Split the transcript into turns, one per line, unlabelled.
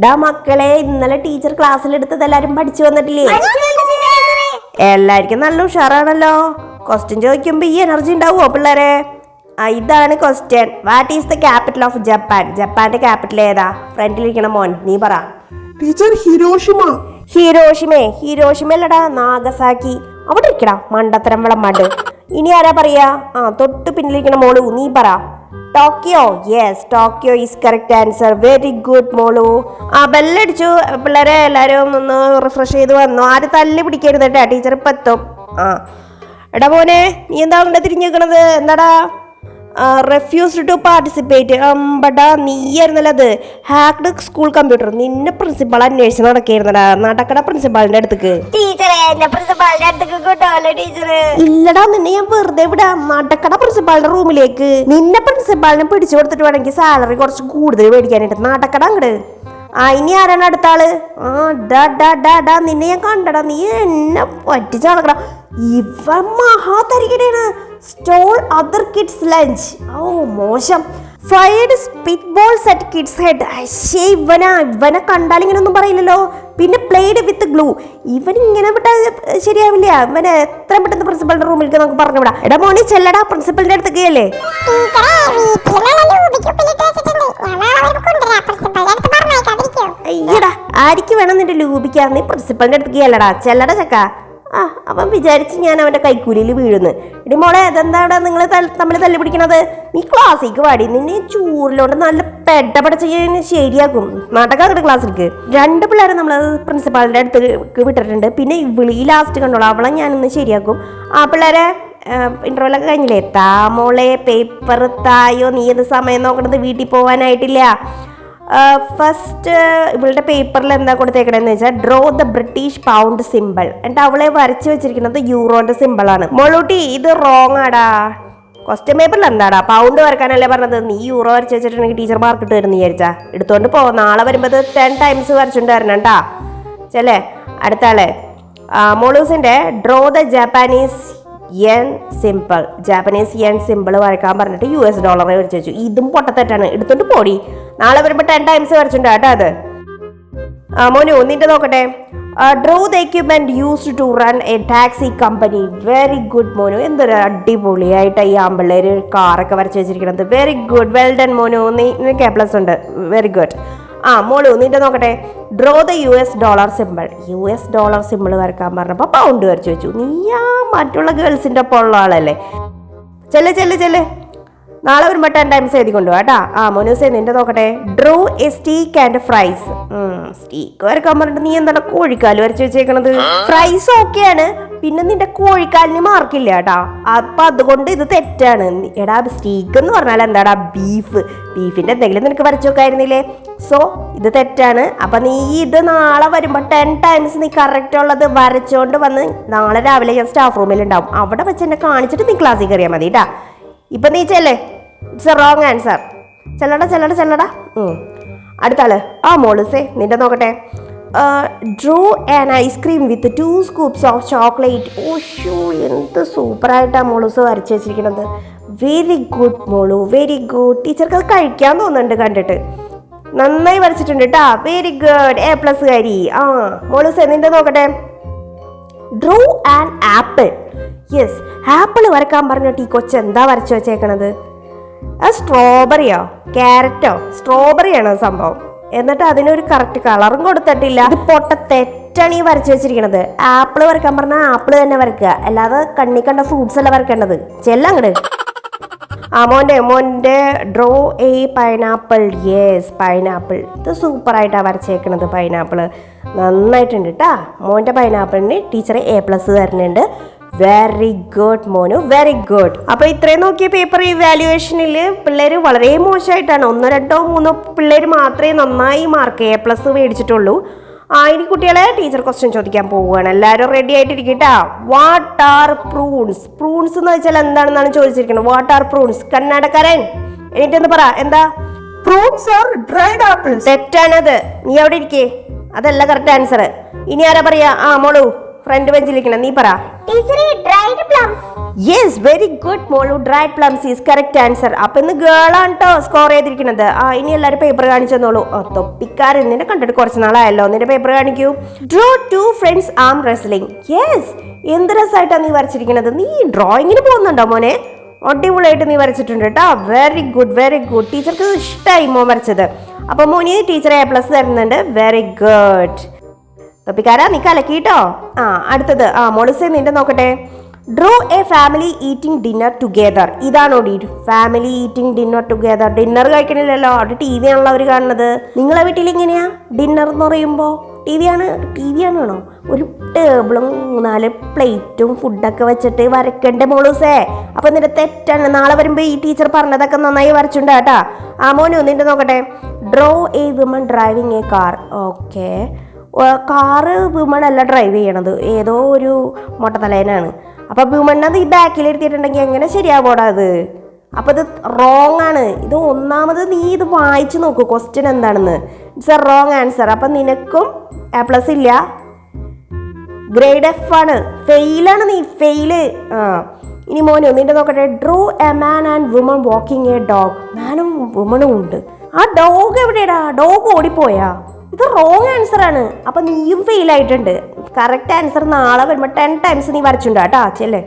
ഡാ മക്കളെ ഇന്നലെ ടീച്ചർ ക്ലാസ്സിൽ എടുത്തത് എല്ലാരും പഠിച്ചു വന്നിട്ടില്ലേ? എല്ലാവർക്കും നല്ല ഉഷാറാണല്ലോ. ക്വസ്റ്റ്യൻ ചോദിക്കുമ്പോ ഈ എനർജി ഉണ്ടാവുമോ പിള്ളേരെ? ഇതാണ് question what is the capital of Japan ജപ്പാന്റെ ക്യാപിറ്റൽ ഏതാ? ഫ്രണ്ടിലിരിക്കണ മോൻ നീ പറ.
ടീച്ചർ ഹിരോഷിമ
ഹിരോഷിമേ ഹിരോഷിമല്ലടാ നാഗസാക്കി അവിടെ ഇരിക്കടാ മണ്ടത്തരം വിളമ്പാണ്ട്. ഇനി ആരാ പറയാ? ആ തൊട്ട് പിന്നിലിരിക്കണ മോളു നീ പറ. Tokyo? Yes Tokyo is correct answer very good മോളു. ആ ബെല്ലടിച്ചു പിള്ളേരെ എല്ലാവരും ഒന്ന് റിഫ്രഷ് ചെയ്ത് വന്നു. ആരും തല്ലി പിടിക്കരുത് കേട്ടോ ടീച്ചർ ഇപ്പം എത്തും ആ. എടാ മോനെ നീ എന്താ അങ്ങോട്ട് തിരിഞ്ഞു നിൽക്കണത് എന്താടാ? റെഫ്യൂസ്ഡ് ടു പാർട്ടിസിപ്പേറ്റ് അമ്പടാ നീയായിരുന്നല്ലോ അത് ഹാക്ഡ് സ്കൂൾ കമ്പ്യൂട്ടർ നിന്നെ പ്രിൻസിപ്പാൾ അന്വേഷിച്ച് നടക്കായിരുന്നടാ. നടക്കട പ്രിൻസിപ്പാളിന്റെ അടുത്തേക്ക്.
ടീച്ചറെ എന്നെ പ്രിൻസിപ്പാളിന്റെ അടുത്തേക്ക് കൊണ്ടുപോകല്ലോ ടീച്ചറെ?
ഇല്ലടാ നിന്നെ ഞാൻ വെറുതെ വിടാ. നടക്കട പ്രിൻസിപ്പാളിന്റെ റൂമിലേക്ക്. നിന്നെ പ്രിൻസിപ്പാളിനെ പിടിച്ചു കൊടുത്തിട്ട് വേണമെങ്കിൽ സാലറി കുറച്ച് കൂടുതൽ മേടിക്കാനായിട്ട്. നടക്കട അങ്ങട്. ആ ഇനി ആരാണ് അടുത്ത ആൾ? ആ ഡാ ഡാ ഡാ ഡാ നിന്നെ ഞാൻ കണ്ടടാ. നീ എന്നെ പറ്റിച്ച് നടക്കടാ. ഇവ മഹാതരികടയാണ് സ്റ്റോൾ അതർ കിഡ്സ് ലഞ്ച് ഓ മോശം. Fired spit balls at kids head അശേ ഇവന ഇവനെ കണ്ടാൽ ഇങ്ങനെ ഒന്നും പറയില്ലല്ലോ. പിന്നെ പ്ലേഡ് വിത്ത് ഗ്ലൂ ഇവൻ ഇങ്ങനെ വിട്ടാൽ ശരിയാവില്ല. ഇവനെ എത്ര പെട്ടെന്ന് പ്രിൻസിപ്പളിന്റെ റൂമിലേക്ക് നമുക്ക് പറഞ്ഞു വിടാം എടാ മോണി ചെല്ലടാ പ്രിൻസിപ്പളിന്റെ
അടുത്ത് കേല്ലേ
അയ്യടാ വേണം നിന്റെ ലൂപിക്കാൻ നീ പ്രിൻസിപ്പളിന്റെ അടുത്ത് കേല്ലടാ ചെല്ലടാ ചക്ക. അവൻ വിചാരിച്ച് ഞാൻ അവന്റെ കൈക്കൂലിയിൽ വീഴുന്നു. ഇടി മോളെ അതെന്താ അവിടെ നിങ്ങൾ തമ്മിൽ തല്ലി പിടിക്കണത് നീ ക്ലാസ്സിലേക്ക് പാടി. നിന്നെ ചൂറിലോട്ട് നല്ല പെടപെട ഞാൻ ശരിയാക്കും. നാട്ടക്കാരുടെ ക്ലാസ്സിലേക്ക് രണ്ട് പിള്ളേരെ നമ്മൾ പ്രിൻസിപ്പാളിന്റെ അടുത്തേക്ക് വിട്ടിട്ടുണ്ട്. പിന്നെ ഇവിളി ലാസ്റ്റ് കണ്ടോളാം. അവളെ ഞാനിന്ന് ശരിയാക്കും. ആ പിള്ളേരെ ഇന്റർവ്യൂലൊക്കെ കഴിഞ്ഞില്ലേ? താ മോളെ പേപ്പർ തായോ? നീ എന്ത് സമയം നോക്കണത്? വീട്ടിൽ പോകാനായിട്ടില്ല ഫസ്റ്റ് ഇവളുടെ പേപ്പറിൽ എന്താ കൊടുത്തേക്കണെന്ന് വെച്ചാൽ draw the British pound symbol എന്നിട്ട് അവളെ വരച്ചു വെച്ചിരിക്കുന്നത് യൂറോന്റെ സിമ്പിളാണ് മോളൂട്ടി ഇത് റോങ് ആടാ. ക്വസ്റ്റ്യൻ പേപ്പറിൽ എന്താടാ? പൗണ്ട് വരക്കാനല്ലേ പറഞ്ഞത്? നീ യൂറോ വരച്ച് വെച്ചിട്ടുണ്ടെങ്കിൽ ടീച്ചർ മാർക്ക് ഇട്ട് തരുന്ന വിചാരിച്ചാ. എടുത്തോണ്ട് പോ. നാളെ വരുമ്പോൾ ടെൻ ടൈംസ് വരച്ചുകൊണ്ട് വരണം കേട്ടാ ചെല്ലേ അടുത്താളെ മോളൂസിന്റെ draw the Japanese yen symbol Japanese yen symbol വരയ്ക്കാൻ പറഞ്ഞിട്ട് യു എസ് ഡോളർ വരച്ചു വെച്ചു. ഇതും പൊട്ടത്തെറ്റാണ്. എടുത്തോണ്ട് പോടി. നാളെ വരുമ്പോൾ ടെൻ ടൈംസ് വരച്ചിട്ടുണ്ട് കേട്ടോ അത്. മോനു നിന്റെ നോക്കട്ടെ. Draw the equipment used to run a taxi company very good മോനു. എന്തൊരു അടിപൊളിയായിട്ട് ഈ ആമ്പിള്ളേര് കാറൊക്കെ വരച്ച് വെച്ചിരിക്കണത്. വെരി ഗുഡ് വെൽ ഡൺ മോനു. നീ നിനക്ക് എ പ്ലസ് ഉണ്ട്. വെരി ഗുഡ് ആ മോൾ നിന്റെ നോക്കട്ടെ. Draw the U S dollar simple U S dollar simple വരക്കാൻ പറഞ്ഞപ്പോൾ പൗണ്ട് വരച്ചു വെച്ചു. നീ ആ മറ്റുള്ള ഗേൾസിന്റെ ഒപ്പം ഉള്ള ആളല്ലേ. ചെല്ല് ചെല്ല് ചെല്ല്. നാളെ വരുമ്പോൾ ടെൻ ടൈംസ് എഴുതി കൊണ്ടുപോകാം കേട്ടാ. ആ മോനൂസേ നിന്റെ നോക്കട്ടെ. Draw a steak and fries steak വരക്കാൻ പറഞ്ഞിട്ട് നീ എന്താണ് കോഴിക്കാൽ വരച്ച് വെച്ചേക്കണത്? ഫ്രൈസ് ഓക്കെയാണ് പിന്നെ നിന്റെ കോഴിക്കാലിന് മാർക്കില്ല കേട്ടാ. അപ്പൊ അതുകൊണ്ട് ഇത് തെറ്റാണ്. എടാ സ്റ്റീക്ക് എന്ന് പറഞ്ഞാൽ എന്താടാ? ബീഫ് ബീഫിന്റെ എന്തെങ്കിലും നിനക്ക് വരച്ചു വെക്കായിരുന്നില്ലേ? സോ ഇത് തെറ്റാണ്. അപ്പൊ നീ ഇത് നാളെ വരുമ്പോ ടെൻ ടൈംസ് നീ കറക്റ്റ് ഉള്ളത് വരച്ചോണ്ട് വന്ന് നാളെ രാവിലെ ഞാൻ സ്റ്റാഫ് റൂമിൽ ഉണ്ടാവും. അവിടെ വെച്ച് എന്നെ കാണിച്ചിട്ട് നീ ക്ലാസ്സിൽ കയറിയാൽ മതി കേട്ടാ. ഇപ്പൊ നീ ചെല്ലേ? ഇറ്റ്സ് എ റോങ് ആൻസർ ചെല്ലടാ ചെല്ലടാ ചെല്ലടാ. അടുത്താൾ. ആ മോളിസേ നിന്റെ നോക്കട്ടെ. Draw and ice cream with two scoops of chocolate ഓ ഷൂ എന്ത് സൂപ്പറായിട്ടാണ് മോളൂസ് വരച്ച് വെച്ചിരിക്കുന്നത് വെരി ഗുഡ് മോളു വെരി ഗുഡ് ടീച്ചർക്ക് അത് കഴിക്കാൻ തോന്നുന്നുണ്ട് കണ്ടിട്ട്. നന്നായി വരച്ചിട്ടുണ്ട് കേട്ടാ വെരി ഗുഡ് എ പ്ലസ് കാരി. ആ മോളൂസ് നിന്റെ നോക്കട്ടെ. Draw and apple yes apple വരക്കാൻ പറഞ്ഞിട്ട് ഈ കൊച്ചു എന്താ വരച്ചു വെച്ചേക്കണത്? അത് സ്ട്രോബെറിയോ ക്യാരറ്റോ സ്ട്രോബെറിയാണോ സംഭവം. എന്നിട്ട് അതിനൊരു കറക്റ്റ് കളറും കൊടുത്തിട്ടില്ല. ഇത് പൊട്ട തെറ്റാണ് ഈ വരച്ചു വെച്ചിരിക്കണത്. ആപ്പിൾ വരക്കാൻ പറഞ്ഞാൽ ആപ്പിൾ തന്നെ വരക്കുക. അല്ലാതെ കണ്ണി കണ്ട ഫ്രൂട്ട്സ് അല്ല വരക്കേണ്ടത്. ചെല്ലങ്ങട് ആ മോന്റെ draw a pineapple yes pineapple ഇത് സൂപ്പറായിട്ടാണ് വരച്ചേക്കണത് പൈനാപ്പിൾ നന്നായിട്ടുണ്ട് കേട്ടാ മോന്റെ പൈനാപ്പിളിന് ടീച്ചർ എ പ്ലസ് തരുന്നുണ്ട്. വെരി ഗുഡ് മോനു. വെരി ഗുഡ് അപ്പൊ ഇത്രയും നോക്കിയ പേപ്പർ ഇവാലുവേഷനിൽ പിള്ളേർ വളരെ മോശമായിട്ടാണ് ഒന്നോ രണ്ടോ മൂന്നോ പിള്ളേർ മാത്രമേ നന്നായി മാർക്ക് എ പ്ലസ് മേടിച്ചിട്ടുള്ളൂ. ആ ഇനി കുട്ടികളെ ടീച്ചർ ക്വസ്റ്റ്യൻ ചോദിക്കാൻ പോവുകയാണ്. എല്ലാവരും റെഡി ആയിട്ടിരിക്കട്ടാ? വാട്ട് ആർ പ്രൂൺസ് പ്രൂൺസ് എന്ന് വെച്ചാൽ എന്താണെന്നാണ് ചോദിച്ചിരിക്കുന്നത്. വാട്ട് ആർ പ്രൂൺസ് കന്നഡക്കാരൻ എനിക്കൊന്ന് പറ. എന്താ?
പ്രൂൺസ് ആർ ഡ്രൈഡ് ആപ്പിൾസ്
തെറ്റാണത്. നീ അവിടെ ഇരിക്കേ. അതല്ല കറക്റ്റ് ആൻസർ ഇനി ആരാ പറയാ? ആ മോളു. ഫ്രണ്ട് ബെഞ്ചിലിരിക്കണം നീ പറ.
ടീച്ചറെ
യെസ് വെരി ഗുഡ് മോളു. Dried plums is correct answer അപ്പൊ ഇന്ന് ഗേൾ ആണ് കേട്ടോ സ്കോർ ചെയ്തിരിക്കുന്നത് ആ ഇനി എല്ലാവരും പേപ്പർ കാണിച്ചു തന്നോളൂ. തൊപ്പിക്കാർ തൊപ്പിക്കാരൻ നിന്നെ കണ്ടിട്ട് കുറച്ച് നാളായല്ലോ. നിന്റെ പേപ്പർ കാണിക്കൂ. Draw two friends arm wrestling yes എന്ത് രസമായിട്ടാണ് നീ വരച്ചിരിക്കുന്നത് നീ ഡ്രോയിങ്ങിന് പോകുന്നുണ്ടോ മോനെ? അടിപൊളിയായിട്ട് നീ വരച്ചിട്ടുണ്ട് കേട്ടോ വെരി ഗുഡ് വെരി ഗുഡ് ടീച്ചർക്ക് ഇഷ്ടമായി മോൻ വരച്ചത്. അപ്പൊ മോനി ടീച്ചർ എ പ്ലസ് തരുന്നുണ്ട്. വെരി ഗുഡ് തൊപ്പിക്കാരാ? നീ കലക്കിട്ടോ ആ അടുത്തത്. ആ മോളിസേ നിന്റെ നോക്കട്ടെ. Draw a family eating dinner together. ഇതാണ് the family eating dinner together. Dinner കഴിക്കണില്ലല്ലോ. അവിടെ ടി വി ആണല്ലോ അവർ കാണുന്നത്. നിങ്ങളെ വീട്ടിൽ എങ്ങനെയാ ഡിന്നർ എന്ന് പറയുമ്പോൾ ടി വി ആണ് ടി വി ആണോ ഒരു ടേബിളും നാല് പ്ലേറ്റും ഫുഡൊക്കെ വെച്ചിട്ട് വരക്കണ്ടേ മോളൂസേ. അപ്പൊ നിന്റെ തെറ്റാണ്. നാളെ വരുമ്പോൾ ഈ ടീച്ചർ പറഞ്ഞതൊക്കെ നന്നായി വരച്ചുണ്ട് കേട്ടാ. ആ മോനു നിന്റെ നോക്കട്ടെ. Draw a woman driving a car. Okay. Car ഭീമണല്ല drive ചെയ്യണത്. ഏതോ ഒരു മൊട്ടത്തലേനാണ്. അപ്പോൾ ഭീമണ്ണത് ഈ ബാക്കിൽ എടുത്തിട്ടുണ്ടെങ്കിൽ എങ്ങനെ ശരിയാവോടാ അത്? അപ്പോൾ ഇത് റോങ് ആണ്. ഇത് ഒന്നാമത് നീ ഇത് വായിച്ചു നോക്കൂ. ക്വസ്റ്റ്യൻ എന്താണെന്ന്. ഇറ്റ്സ് എ റോങ് ആൻസർ അപ്പം നിനക്കും എ പ്ലസ് ഇല്ല. ഗ്രേഡ് എഫ് ആണ്. ഫെയിലാണ് നീ. ഫെയിൽ ആ. ഇനി മോനു നിന്റെ നോക്കട്ടെ. Drew a man and woman walking a dog മാനും വുമണും ഉണ്ട്. ആ ഡോഗ് എവിടെയാടാ? ഡോഗ് ഓടിപ്പോയാ? ഇത് റോങ് ആൻസർ ആണ്. അപ്പൊ നീയും ഫെയിൽ ആയിട്ടുണ്ട്. കറക്റ്റ് ആൻസർ നാളെ വരുമ്പോൾ ടെൻ ടൈംസ് നീ വരച്ചിട്ടുണ്ടോ കേട്ടോ ചെല്ലേ.